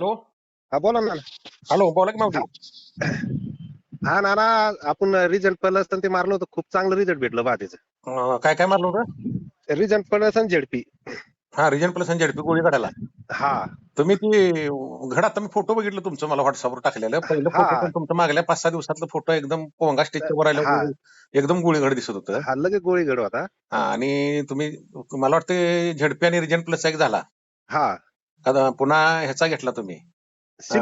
Hello? हा बोला ना हॅलो बोला की मावशी. हा नाना आपण रिझल्ट प्लस ते मारलं होतं. खूप चांगलं रिझल्ट भेटलं बा त्याचं अं, काय काय मारलं होतं? रिझल्ट प्लस आणि झेडपी. हा रिजन प्लस आणि झेडपी गोळी काढायला. हा. तुम्ही ती घड आता मी फोटो बघितलं तुमचं मला व्हॉट्सअपवर टाकलेलं. पहिलं हा. फोटो पण तुमचं मागल्या पाच सहा दिवसातलं फोटो एकदम पोंगा स्टेजच्या वर हा. आल्यावर एकदम गोळी घड दिसत होतं. हा लगेच गोळी घड होता. आणि तुम्ही मला वाटतं झेडपी आणि रिजन प्लस एक झाला. हा. आता पुन्हा ह्याचा घेतला तुम्ही.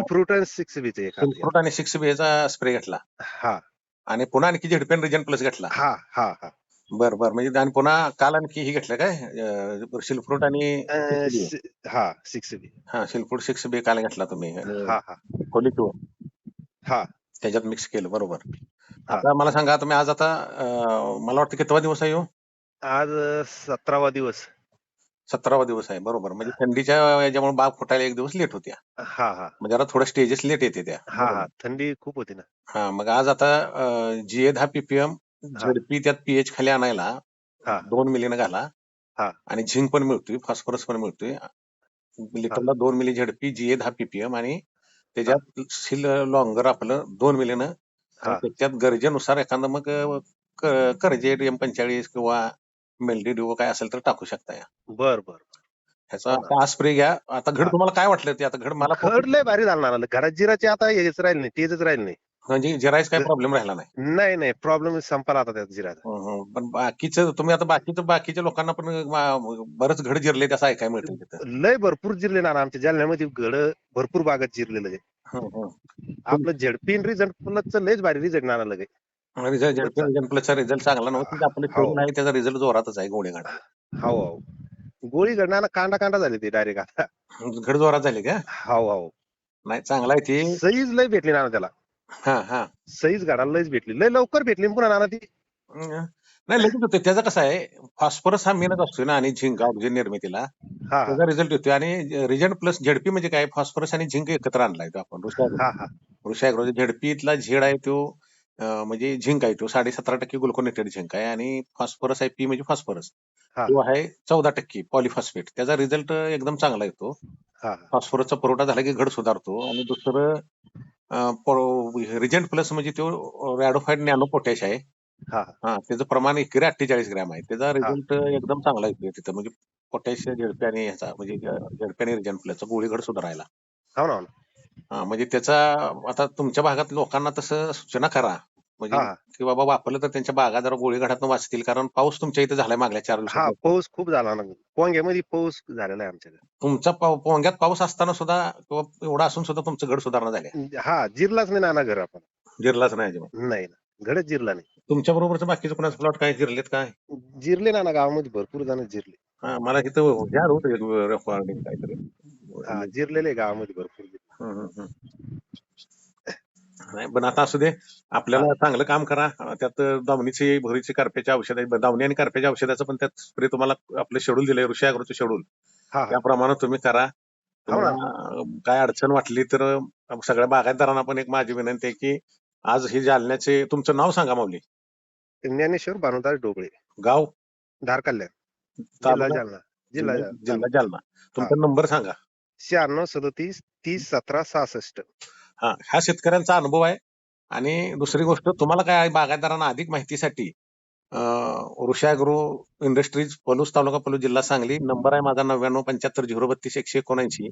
फ्रूट आणि सिक्स बी चे फ्रूट आणि सिक्स बी चा स्प्रे घेतला. हा. आणि पुन्हा आणखी झेडपी आणि रिजन प्लस घेतला. हा हा हा. बरं बरं. म्हणजे आणि पुन्हा काल आणखी ही घेतलं काय? शिलफ्रूट आणि अं, 6B. सि- हा सिक्स बी हा शिलफ्रूट सिक्स बी काल घेतला तुम्ही. हा हा. हा. त्याच्यात मिक्स केलं बरोबर. आता मला सांगा तुम्ही आज आता मला वाटतं कितवा दिवस आहे हो? आज सतरावा दिवस. सतरावा दिवस आहे बरोबर. म्हणजे थंडीच्या याच्यामुळे बाग फुटायला एक दिवस लेट होत्या हा हा. म्हणजे जरा थोडं स्टेजेस लेट येते त्या. हा हा. थंडी खूप होती ना. हा मग आज आता जीए दहा पीपीएम झेडपी त्यात पीएच खाली आणायला हा. दोन मिलीनं घाला. हा. आणि झिंक पण मिळतोय फॉस्फरस पण मिळतोय. लिटरला दोन मिली झेडपी जीए दहा पीपीएम आणि त्याच्यात सिल लॉंगर आपलं दोन मिलीनं. त्याच्यात गरजेनुसार एखादं मग क- करजेट एम पंचेचाळीस किंवा मेलडी ड्यू काय असेल तर टाकू शकता या. बर बर ह्याचा. हा. स्प्रे घ्या. आता घड. तुम्हाला काय वाटलं ते? आता घड मला खड लय भारी झालं ना. घरात जिराची आता हेच राहील नाही तेजच राहील नाही. म्हणजे जिरायच काय प्रॉब्लेम राहिला नाही. नाही नाही. प्रॉब्लेम संपला आता त्यात हं, हं. पण बाकीचं तुम्ही आता बाकीचं बाकीच्या लोकांना पण मा- बरंच घड जिरले असं ऐकाय मिळतं तिथं. लय भरपूर जिरले ना आमच्या जालन्यामध्ये. घड भरपूर बागात जिरलेलं आहे. हं, हं. आपलं झेडपीन रिझल्ट लयच भारी रिझल्ट ना लगे रिझल्ट रिझल्ट चांगला नव्हता आपलं हो. आहे त्याचा रिझल्ट जोरातच आहे गोळे घडा हाव हाव गोळी घडणार कांडा कांडा झाली ती डायरेक्ट आता. घड जोरात झाले का? हाव हाव नाही चांगला आहे ती. सईज लय भेटली ना त्याला. हा हा. सईज घडाला लयच भेटली. लय लवकर भेटली पुन्हा नाना ती. हं. नाही लगेच होते. त्याचा कसं आहे फॉस्फरस हा मेनच असतो ना आणि झिंक ऑक्सिजन निर्मितीला. हा हा. त्याचा रिझल्ट येतोय. आणि रिझल्ट प्लस झेडपी म्हणजे काय? फॉस्फरस आणि झिंक एकत्र आणलाय तो आपण. ऋषा हा हा. ऋषाग्रो झेडपीतला झेड आहे तो. म्हणजे झिंक आहे तो साडे सतरा टक्के ग्लुकोनेटेड झिंक आहे आणि फॉस्फरस आहे पी म्हणजे फॉस्फरस हा. तो आहे चौदा टक्के पॉलिफॉस्फेट त्याचा रिझल्ट एकदम चांगला येतो. हा. हा फॉस्फरसचा पुरवठा झाला की घड सुधारतो आणि दुसरं रिजंट प्लस म्हणजे तो रॅडोफाईड नॅनो पोटॅश आहे. हा. हा त्याचं प्रमाण एकरी अठ्ठेचाळीस ग्रॅम आहे. त्याचा रिझल्ट एकदम चांगला येतो तिथं. म्हणजे पोटॅश झेडपी आणि ह्याचा म्हणजे झेडपी आणि रिजंट प्लसचा गोळी घड सुधारायला. हो हो. हा म्हणजे त्याचा आता तुमच्या भागात लोकांना तसं सूचना करा म्हणजे हा हा की बाबा वापरलं तर त्यांच्या बागा जरा गोळी घाटातून वाचतील कारण पाऊस तुमच्या इथे झालाय मागल्या चार हा पाऊस खूप झाला ना पोंग्यामध्ये पाऊस झालेला आहे आमच्याकडे तुमचा पोंग्यात पाऊस असताना सुद्धा किंवा एवढा असून सुद्धा तुमचं घड सुधारणा झाले हा जिरलाच नाही नाना घर आपण जिरलाच नाही अजिबात नाही ना जिरला नाही तुमच्या बरोबरच बाकीचं कोणाचं प्लॉट काय जिरलेत काय जिरले ना ना गावामध्ये भरपूर जण जिरले हा, मला इथं घ्या होत रेकॉर्डिंग काहीतरी हा जिरलेले गावामध्ये भरपूर नाही पण आता असू दे आपल्याला चांगलं काम करा. त्यात दावणीची भोरीची करप्याच्या औषध आहे दावणी आणि करप्याच्या औषधाचं पण त्यात स्प्रे तुम्हाला आपलं शेड्यूल दिलंय ऋषी अग्रोचं शेड्यूल हा त्याप्रमाणे तुम्ही करा. हो ना. तुम्हाला काय अडचण वाटली तर सगळ्या बागायतदारांना पण एक माझी विनंती आहे की आज ही जालन्याचे तुमचं नाव सांगा माऊली. ज्ञानेश्वर भानुदास डोबळे गाव? धार कल्याण जिल्हा तालुका जालना. जिल्हा जिल्हा जालना. जिल्हा जालना. तुमचा नंबर सांगा. शहाण्णव सदतीस तीस सतरा सहासष्ट. हा हा शेतकऱ्यांचा अनुभव आहे. आणि दुसरी गोष्ट तुम्हाला काय बागायतदारांना अधिक माहितीसाठी ऋषागृह इंडस्ट्रीज पलूस तालुका पलूस जिल्हा सांगली. नंबर आहे माझा नव्याण्णव पंच्याहत्तर झिरो बत्तीस एकशे एकोणऐंशी.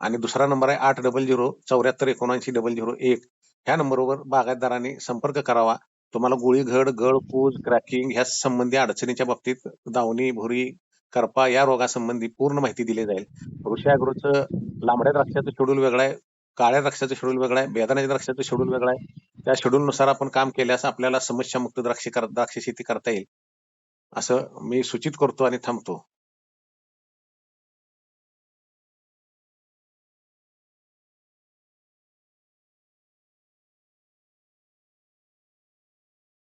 आणि दुसरा नंबर आहे आठ डबल झिरो चौऱ्याहत्तर एकोणऐंशी डबल झिरो एक. ह्या नंबरवर बागायतदारांनी संपर्क करावा. तुम्हाला गोळी घड गळ पूज क्रॅकिंग ह्या संबंधी अडचणीच्या बाबतीत दावणी भुरी करपा या रोगासंबंधी पूर्ण माहिती दिली जाईल. ऋषागृहचं लांबड्या द्राक्षाचं शेड्यूल वेगळं आहे काळ्या द्राक्षाचं शेड्यूल वेगळं आहे बेदाण्याच्या द्राक्षाचं शेड्यूल वेगळं आहे. त्या शेड्यूलनुसार आपण काम केल्यास आपल्याला समस्यामुक्त द्राक्ष द्राक्ष शेती करता येईल. असं मी सूचित करतो आणि थांबतो.